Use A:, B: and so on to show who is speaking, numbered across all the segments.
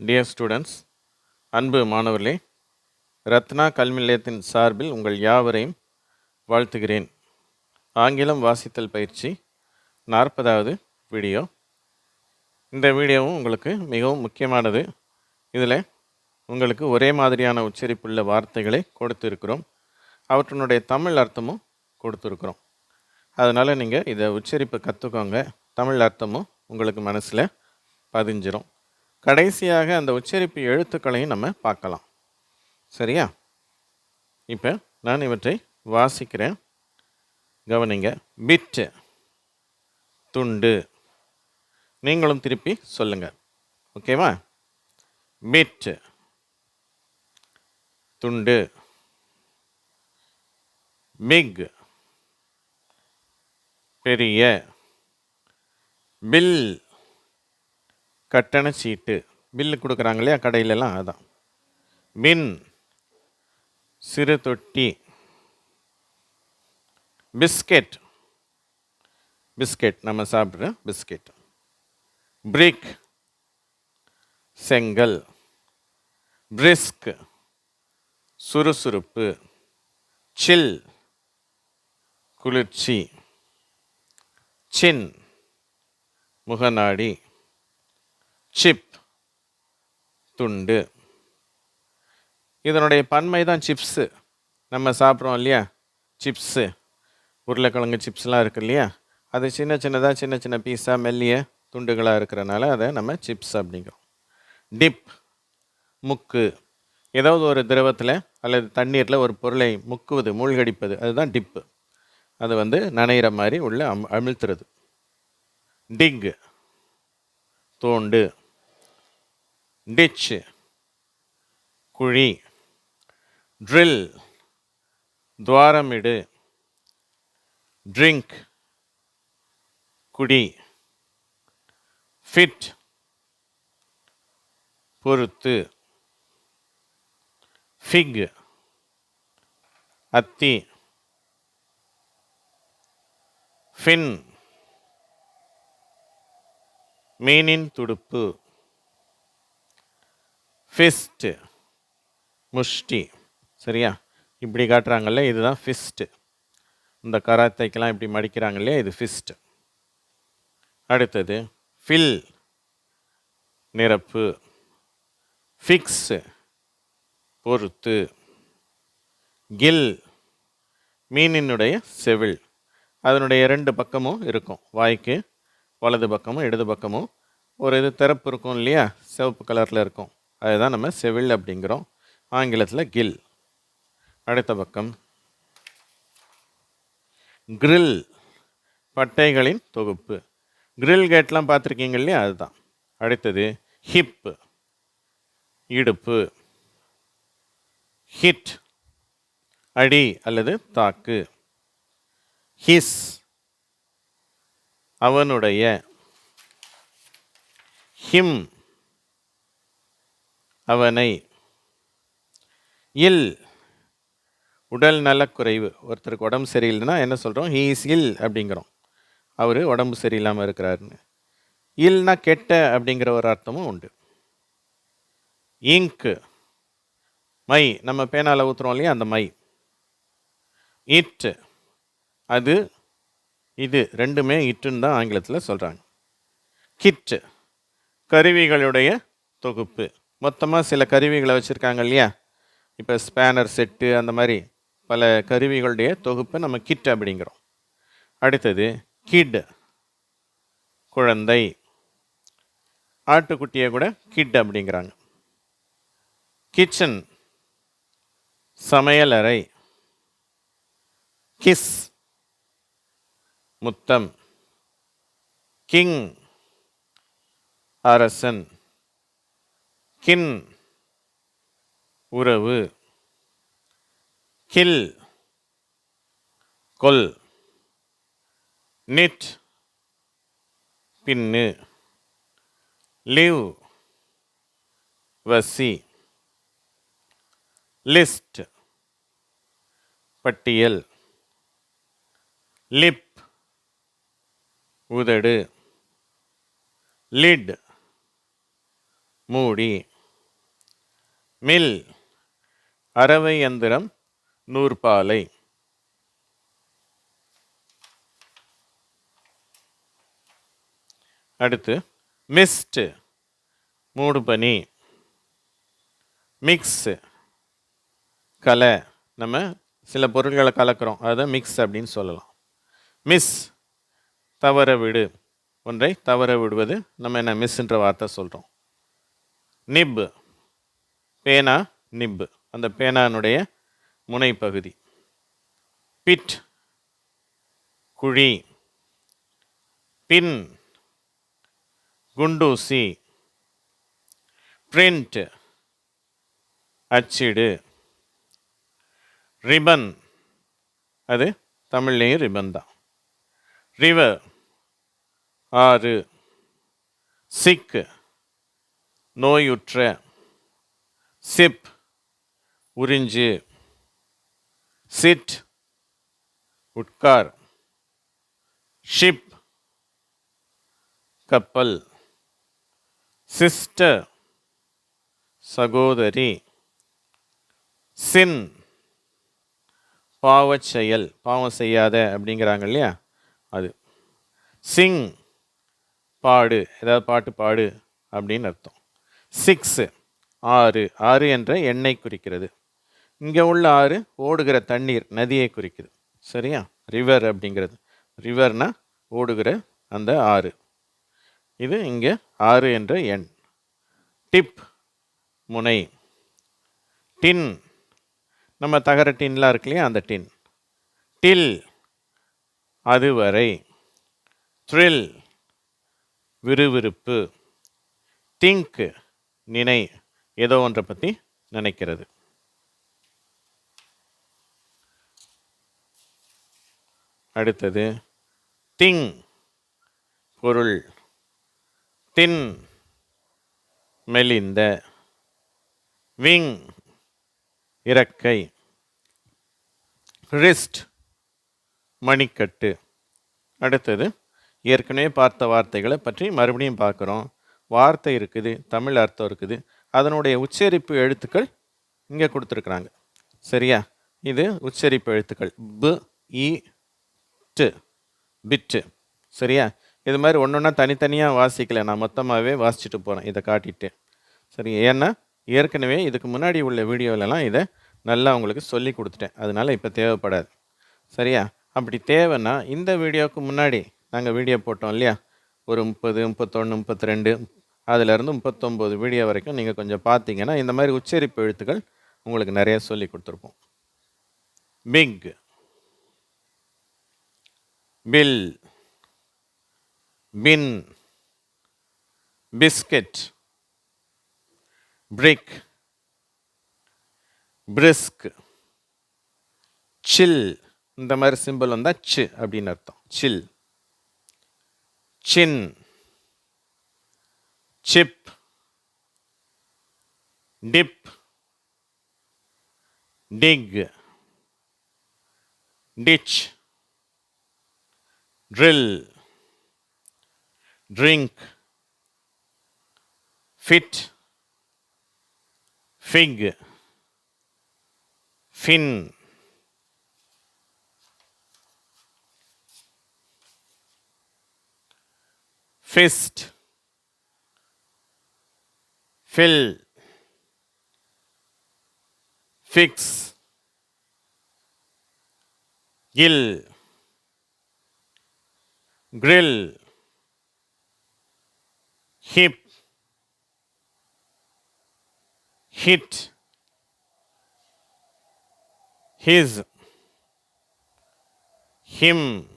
A: Dear students அன்பு மாணவர்களே ரத்னா கல்வி நிலையத்தின் சார்பில் உங்கள் யாவரையும் வாழ்த்துகிறேன். ஆங்கிலம் வாசித்தல் பயிற்சி நாற்பதாவது வீடியோ. இந்த வீடியோவும் உங்களுக்கு மிகவும் முக்கியமானது. இதில் உங்களுக்கு ஒரே மாதிரியான உச்சரிப்புள்ள வார்த்தைகளை கொடுத்துருக்கிறோம். அவற்றினுடைய தமிழ் அர்த்தமும் கொடுத்துருக்குறோம். அதனால் நீங்கள் இதை உச்சரிப்பு கற்றுக்கோங்க தமிழ் அர்த்தமும் உங்களுக்கு மனசில் பதிஞ்சிரும். கடைசியாக அந்த உச்சரிப்பு எழுத்துக்களையும் நம்ம பார்க்கலாம். சரியா? இப்போ நான் இவற்றை வாசிக்கிறேன். கவனிங்க. பிட்டு துண்டு. நீங்களும் திருப்பி சொல்லுங்கள் ஓகேவா? மிட்டு துண்டு. பிக். பெரிய. பில். கட்டண சீட்டு. பில்லு கொடுக்குறாங்க இல்லையா? கடையிலலாம் அதான். பின் சிறு தொட்டி பிஸ்கெட். பிஸ்கெட் நம்ம சாப்பிட்ற பிஸ்கெட். பிரிக் செங்கல். பிரிஸ்க் சுறுசுறுப்பு. சில் குளிர்ச்சி. சின் முகநாடி. சிப் துண்டு. இதனுடைய பன்மை தான் சிப்ஸு. நம்ம சாப்பிட்றோம் இல்லையா? சிப்ஸு. உருளைக்கிழங்கு சிப்ஸ்லாம் இருக்கு இல்லையா? அது சின்ன சின்னதாக சின்ன சின்ன பீஸாக மெல்லிய துண்டுகளாக இருக்கிறனால அதை நம்ம சிப்ஸ் அப்படிங்கிறோம். டிப் முக்கு. ஏதாவது ஒரு திரவத்தில் அல்லது தண்ணீரில் ஒரு பொருளை முக்குவது மூழ்கடிப்பது அதுதான் டிப்பு. அது வந்து நனைகிற மாதிரி உள்ள அம் அமிழ்த்துறது. டிங்கு. தோண்டு. டிச் குழி ட்ரில் துவாரமிடு ட்ரிங்க் குடி ஃபிட் பொறுத்து ஃபிக் அத்தி ஃபின் மீனின் துடுப்பு ஃபிஸ்ட்டு முஷ்டி சரியா? இப்படி காட்டுறாங்கல்ல இதுதான் ஃபிஸ்ட்டு இந்த கராத்தைக்கெலாம் இப்படி மடிக்கிறாங்க இல்லையா இது ஃபிஸ்ட்டு அடுத்தது ஃபில் நிரப்பு ஃபிக்ஸு பொறுத்து கில் மீனினுடைய செவில். அதனுடைய இரண்டு பக்கமும் இருக்கும் வாய்க்கு வலது பக்கமும் இடது பக்கமும். ஒரு இது திறப்பு இருக்கும் இல்லையா சிவப்பு கலரில் இருக்கும். அதுதான் நம்ம செவில் அப்படிங்கிறோம். ஆங்கிலத்தில் கில். அடுத்த பக்கம். கிரில். பட்டைகளின் தொகுப்பு. கிரில் கேட்லாம் பார்த்துருக்கீங்க இல்லையா? அதுதான். அடுத்தது ஹிப்பு இடுப்பு. ஹிட். அடி அல்லது தாக்கு. ஹிஸ். அவனுடைய. ஹிம். அவனை இல். உடல் நலக்குறைவு. ஒருத்தருக்கு உடம்பு சரியில்லைன்னா என்ன சொல்கிறோம் ஹீ இஸ் இல் அப்படிங்கிறோம். அவர் உடம்பு சரியில்லாமல் இருக்கிறாருன்னு. இல்னா கெட்ட அப்படிங்கிற ஒரு அர்த்தமும் உண்டு. இங்கு மை. நம்ம பேனால் ஊற்றுறோம் இல்லையா? அந்த மை. இட் அது இது. ரெண்டுமே இட்டுன்னு தான் ஆங்கிலத்தில் சொல்கிறாங்க கிட் கருவிகளுடைய தொகுப்பு. மொத்தமாக சில கருவிகளை வச்சுருக்காங்க இல்லையா? இப்போ ஸ்பேனர் செட்டு அந்த மாதிரி பல கருவிகளுடைய தொகுப்பை நம்ம கிட் அப்படிங்கிறோம். அடுத்தது கிட் குழந்தை. ஆட்டுக்குட்டியை கூட கிட் அப்படிங்கிறாங்க. கிச்சன் சமையலறை. கிஸ் முத்தம். கிங் அரசன். கின் உறவு கில் கொல் நிட் பின்னு லிவ் வசி லிஸ்ட் பட்டியல் லிப் உதடு லிட் மூடி. மில். அரவை எந்திரம் நூற்பாலை. அடுத்து மிஸ்ட் மூடுபனி. மிக்ஸ். கலை. நம்ம சில பொருட்களை கலக்கிறோம். அதை மிக்ஸ் அப்படின்னு சொல்லலாம். மிஸ். தவற விடு. ஒன்றை தவற விடுவது நம்ம என்ன மிஸ்ன்ற வார்த்தை சொல்கிறோம் நிப். பேனா நிப்பு அந்த பேனானுடைய முனைப்பகுதி. பிட் குழி. பின் குண்டூசி. பிரிண்ட் அச்சிடு. ரிபன் அது தமிழ்லேயும் ரிபன் தான். ரிவர் ஆறு. சிக் நோயுற்ற. சிப் உறிஞ்சு சிட் உட்கார் ஷிப் கப்பல் சிஸ்டர் சகோதரி சின் பாவச் செயல் பாவம் செய்யாத அப்படிங்கிறாங்க இல்லையா? அது. சிங் பாடு ஏதாவது பாட்டு பாடு அப்படின்னு அர்த்தம். சிக்ஸு. ஆறு. ஆறு என்ற எண்ணெய் குறிக்கிறது. இங்கே உள்ள ஆறு ஓடுகிற தண்ணீர் நதியை குறிக்குது. சரியா? ரிவர் அப்படிங்கிறது. ரிவர்னா ஓடுகிற அந்த ஆறு. இது இங்கே ஆறு என்ற எண். டிப் முனை. டின் நம்ம தகர டின்லாம் இருக்கு இல்லையா? அந்த டின் டில் அதுவரை. த்ரில் விறுவிறுப்பு. திங்க் நினை. ஏதோ ஒன்றை பற்றி நினைக்கிறது. அடுத்தது திங் பொருள் தின் மெலிந்த விங் இறக்கை ரிஸ்ட் மணிக்கட்டு. அடுத்தது ஏற்கனவே பார்த்த வார்த்தைகளை பற்றி மறுபடியும் பார்க்குறோம். வார்த்தை இருக்குது தமிழ் அர்த்தம் இருக்குது. அதனுடைய உச்சரிப்பு எழுத்துக்கள் இங்கே கொடுத்துருக்குறாங்க. சரியா? இது உச்சரிப்பு எழுத்துக்கள். பு இ டு பிட்டு. சரியா? இது மாதிரி ஒன்று ஒன்றா தனித்தனியாக வாசிக்கலை. நான் மொத்தமாகவே வாசிச்சுட்டு போகிறேன் இதை காட்டிட்டு. சரி ஏன்னா ஏற்கனவே இதுக்கு முன்னாடி உள்ள வீடியோலலாம் இதை நல்லா உங்களுக்கு சொல்லி கொடுத்துட்டேன். அதனால் இப்போ தேவைப்படாது. சரியா? அப்படி தேவைன்னா இந்த வீடியோவுக்கு முன்னாடி நாங்கள் வீடியோ போட்டோம் இல்லையா? ஒரு முப்பது முப்பத்தொன்று முப்பத்தி ரெண்டு அதிலிருந்து முப்பத்தொம்போது வீடியோ வரைக்கும் நீங்கள் கொஞ்சம் பார்த்தீங்கன்னா இந்த மாதிரி உச்சரிப்பு எழுத்துக்கள் உங்களுக்கு நிறைய சொல்லி கொடுத்துருப்போம். Big bill bin biscuit brick brisk chill இந்த மாதிரி சிம்பிள் வந்தால் சி அப்படின்னு அர்த்தம். Chill chin chip, dip, dig, ditch, drill, drink, fit, fig, fin. Fist fill. Fix. Gill. Grill. Hip. Hit. His. Him.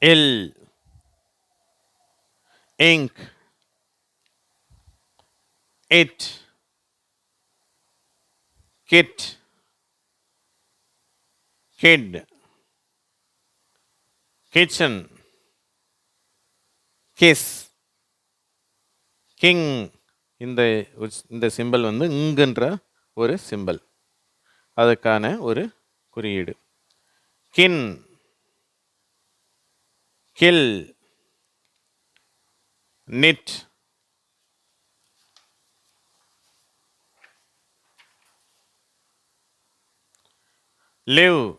A: Ill ink it kit. Kid. Kitchen. Kiss. King இந்த இந்த symbol வந்து இங்குன்ற ஒரு சிம்பல் அதுக்கான ஒரு குறியீடு. Kin kill knit live.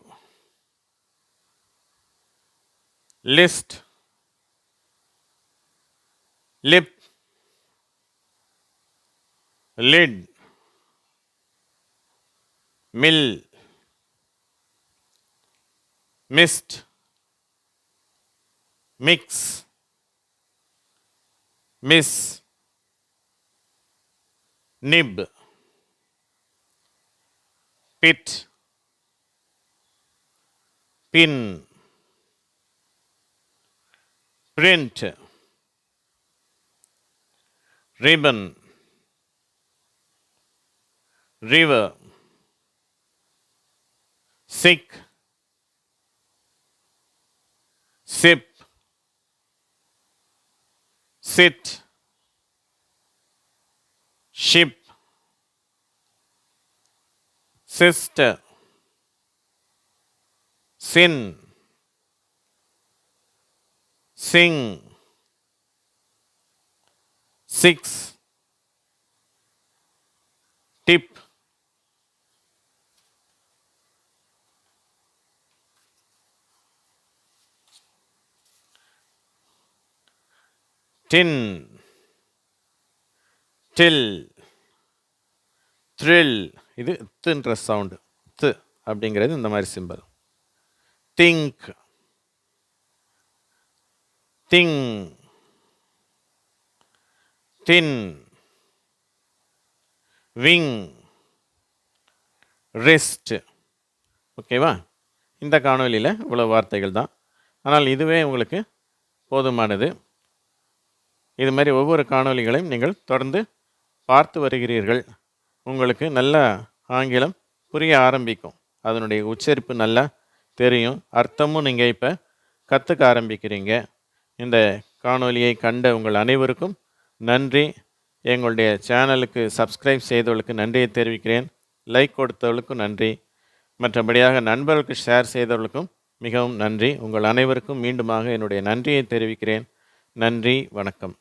A: List. Lip lid. Mill. Mist. Mix. Miss. Nib. Pit pin print ribbon river sick sip sit ship sister sin. Sing. Six. Tip. Tin. Till thrill இது த்ன்ற sound த் அப்படிங்கிறது இந்த மாதிரி symbol think thing thin wing rest ஓகேவா இந்த காணொலியில் இவ்வளோ வார்த்தைகள் தான். ஆனால் இதுவே உங்களுக்கு போதுமானது. இது மாதிரி ஒவ்வொரு காணொளிகளையும் நீங்கள் தொடர்ந்து பார்த்து வருகிறீர்கள். உங்களுக்கு நல்ல ஆங்கிலம் புரிய ஆரம்பிக்கும். அதனுடைய உச்சரிப்பு நல்லா தெரியும். அர்த்தமும் நீங்கள் இப்போ கற்றுக்க ஆரம்பிக்கிறீங்க. இந்த காணொலியை கண்ட உங்கள் அனைவருக்கும் நன்றி. எங்களுடைய சேனலுக்கு சப்ஸ்கிரைப் செய்தவர்களுக்கு நன்றியை தெரிவிக்கிறேன். லைக் கொடுத்தவர்களுக்கும் நன்றி. மற்றபடியாக நண்பர்களுக்கு ஷேர் செய்தவர்களுக்கும் மிகவும் நன்றி. உங்கள் அனைவருக்கும் மீண்டுமாக என்னுடைய நன்றியை தெரிவிக்கிறேன். நன்றி. வணக்கம்.